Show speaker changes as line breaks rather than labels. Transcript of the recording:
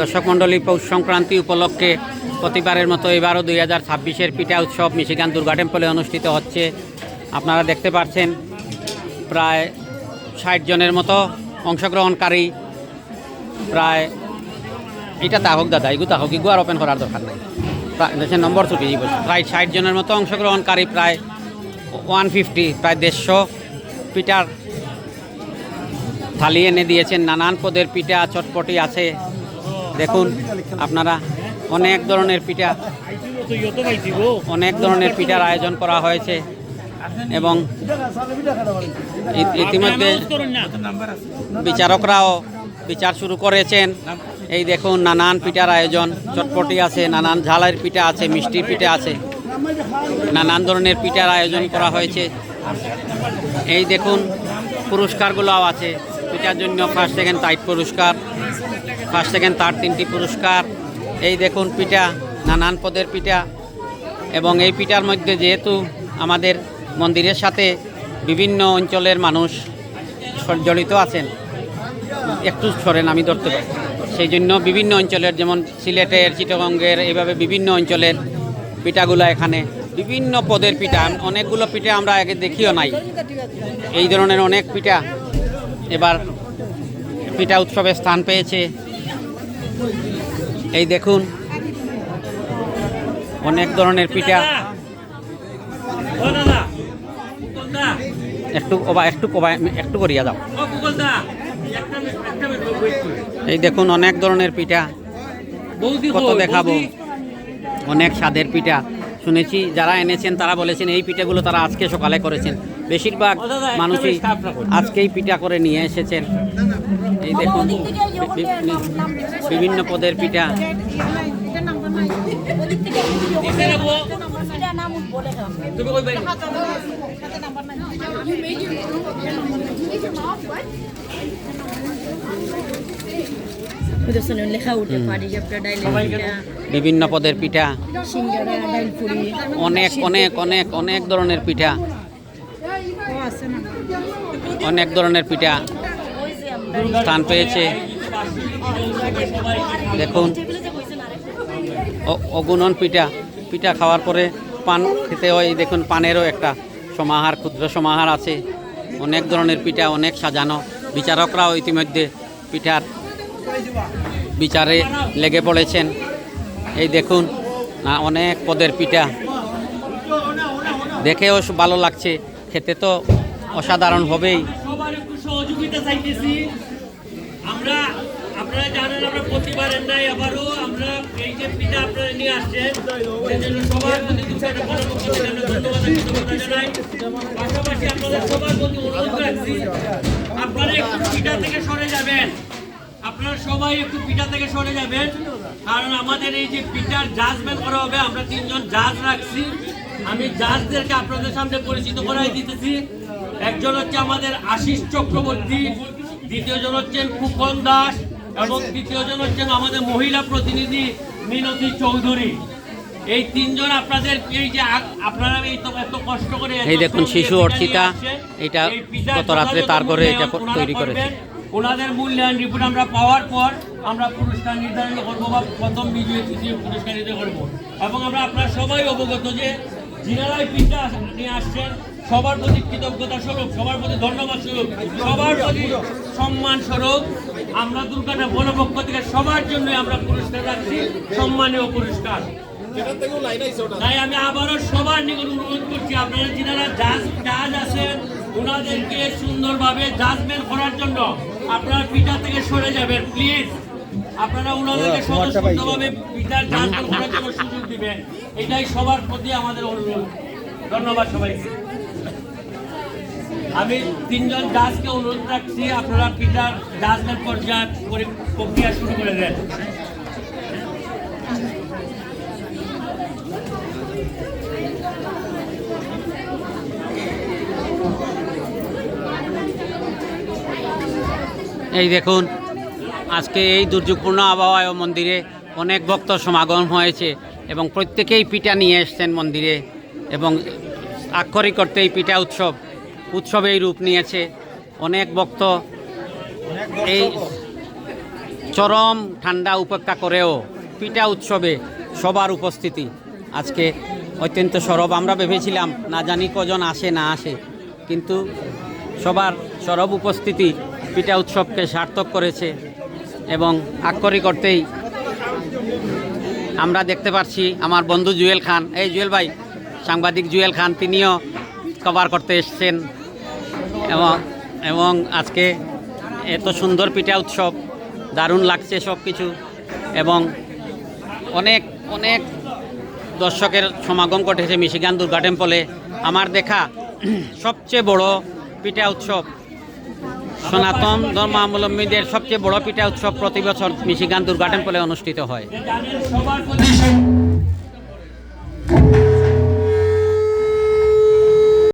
দর্শক মণ্ডলী, পৌষ সংক্রান্তি উপলক্ষে প্রতিবারের মতো এবারও দুই হাজার ছাব্বিশের পিঠা উৎসব মিশিগান দুর্গা টেম্পলে অনুষ্ঠিত হচ্ছে। আপনারা দেখতে পাচ্ছেন প্রায় ষাট জনের মতো অংশগ্রহণকারী, প্রায় এটা তাহক দাদা, এগু তাহক এগু আর ওপেন করার দরকার নাই। দেখছেন নম্বর ছুটি বছর। প্রায় ষাট জনের মতো অংশগ্রহণকারী, প্রায় ওয়ান ফিফটি, প্রায় দেড়শো পিঠার থালি এনে দিয়েছেন। নানান পদের পিঠা চটপটি আছে। দেখুন, আপনারা অনেক ধরনের পিঠা, অনেক ধরনের পিঠার আয়োজন করা হয়েছে এবং ইতিমধ্যে বিচারকরাও বিচার শুরু করেছেন। এই দেখুন, নানান পিঠার আয়োজন, চটপটি আছে, নানান ঝালের পিঠা আছে মিষ্টির পিঠা আছে, নানান ধরনের পিঠার আয়োজন করা হয়েছে। এই দেখুন, পুরস্কারগুলোও আছে। পিঠার জন্য ফার্স্ট সেকেন্ড টাইট পুরস্কার ফার্স্ট সেকেন্ড থার্ড তিনটি পুরস্কার। এই দেখুন পিঠা, নানান পদের পিঠা। এবং এই পিঠার মধ্যে যেহেতু আমাদের মন্দিরের সাথে বিভিন্ন অঞ্চলের মানুষ জড়িত আছেন, একটু সরেন, আমি ধরতে পারি। সেই জন্য বিভিন্ন অঞ্চলের, যেমন সিলেটের, চিটগঙ্গের এইভাবে বিভিন্ন অঞ্চলের পিঠাগুলো এখানে, বিভিন্ন পদের পিঠা। অনেকগুলো পিঠা আমরা আগে দেখিও নাই। এই ধরনের অনেক পিঠা এবার পিঠা উৎসবে স্থান পেয়েছে। এই দেখুন, অনেক ধরনের পিঠা। একটু কবা একটু একটু করিয়া যাও এই দেখুন, অনেক ধরনের পিঠা। কত দেখাবো। অনেক স্বাদের পিঠা। শুনেছি, যারা এনেছেন, তারা বলেছেন, এই পিঠাগুলো তারা আজকে সকালে করেছেন। বেশিরভাগ মানুষই আজকেই পিঠা করে নিয়ে এসেছেন এই দেখুন বিভিন্ন পদের পিঠা। বিভিন্ন পদের পিঠা। অনেক অনেক অনেক অনেক ধরনের পিঠা। অনেক ধরনের পিঠা স্থান পেয়েছে। দেখুন। অগুণন পিঠা। পিঠা খাওয়ার পরে পান খেতে হয়। দেখুন, পানেরও একটা সমাহার, ক্ষুদ্র সমাহার আছে। অনেক ধরনের পিঠা, অনেক সাজানো। বিচারকরাও ইতিমধ্যে পিঠার বিচারে লেগে পড়েছেন। এই দেখুন অনেক পদের পিঠা। দেখেও ভালো লাগছে। খেতে তো অসাধারণ হবেই।
সবার একটু সহযোগিতা আমরা, আপনারা নাই আবারও আমরা এই যে আপনারা নিয়ে আসছেন সবার পাশাপাশি আপনাদের সবার অনুরোধ রাখছি, আপনারা একটু থেকে সরে যাবেন। আপনারা সবাই একটু পিঠা থেকে সরে যাবেন। কারণ আমাদের এই যে পিঠার জাজমেন্ট করা হবে আমরা তিনজন জাজ রাখছি। আমি জাজদেরকে আপনাদের সামনে পরিচিত করাই দিতেছি। একজন হচ্ছে আমাদের আশিস চক্রবর্তী দ্বিতীয়জন হচ্ছেন ফুকন দাস এবং তৃতীয়জন হচ্ছেন আমাদের মহিলা প্রতিনিধি মিনতি চৌধুরী। এই তিনজন আপনাদের এই যে আপনারা এই তো এত কষ্ট করে
এই দেখুন শিশু অর্চিতা, এটা গত রাত্রে তার ঘরে এটা তৈরি করেছে।
ওনাদের মূল্যায়ন রিপোর্ট আমরা পাওয়ার পর আমরা পুরস্কার নির্ধারণ করব বা প্রথম বিজয়ী তৃতীয় পুরস্কার নির্ধারণ করব এবং আমরা আপনারা সবাই অবগত যে যিনারাই পিঠা নিয়ে আসছেন সবার প্রতি কৃতজ্ঞতা স্বরূপ সবার প্রতি ধন্যবাদ স্বরূপ সবার প্রতি সম্মান স্বরূপ। আমরা দুর্গাটা বনপক্ষ থেকে সবার জন্য আমরা পুরস্কার রাখছি সম্মানীয় পুরস্কার। তাই আমি আবারও সবার নিকট অনুরোধ করছি আপনারা যিনারা জাজ জাজ আছেন ওনাদেরকে সুন্দরভাবে জাজমেন্ট করার জন্য আপনারা পিটার থেকে সরে যাবেন প্লিজ আপনারা ওনাদেরকে স্বতঃস্ফূর্তভাবে পিটার ট্রান্সফার করার জন্য সুযোগ দিবেন। এটাই সবার প্রতি আমাদের অনুরোধ। ধন্যবাদ সবাইকে। আমি তিনজন দাসকে অনুরোধ রাখছি আপনারা পিঠার দাসের পর্যায়ে পরি- প্রক্রিয়া শুরু করে দেন।
এই দেখুন, আজকে এই দুর্যোগপূর্ণ আবহাওয়ায় মন্দিরে অনেক ভক্ত সমাগম হয়েছে এবং প্রত্যেকেই পিঠা নিয়ে এসছেন মন্দিরে এবং আক্ষরিক করতে এই পিঠা উৎসব, উৎসবেই রূপ নিয়েছে। অনেক ভক্ত এই চরম ঠান্ডা উপেক্ষা করেও পিঠা উৎসবে সবার উপস্থিতি। আজকে অত্যন্ত সরব, আমরা ভেবেছিলাম না জানি কজন আসে না আসে, কিন্তু সবার সরব উপস্থিতি পিঠা উৎসবকে সার্থক করেছে এবং আক্ষরিক করতেই আমরা দেখতে পাচ্ছি আমার বন্ধু জুয়েল খান। এই জুয়েল ভাই, সাংবাদিক জুয়েল খান, তিনিও কভার করতে এসছেন। এবং এবং আজকে এত সুন্দর পিঠা উৎসব, দারুণ লাগছে সব কিছু এবং অনেক অনেক দর্শকের সমাগম ঘটেছে মিশিগান দুর্গা টেম্পলে আমার দেখা সবচেয়ে বড় পিঠা উৎসব সনাতন ধর্মাবলম্বীদের সবচেয়ে বড় পিঠা উৎসব প্রতি বছর মিশিগান দুর্গা পলে অনুষ্ঠিত হয়।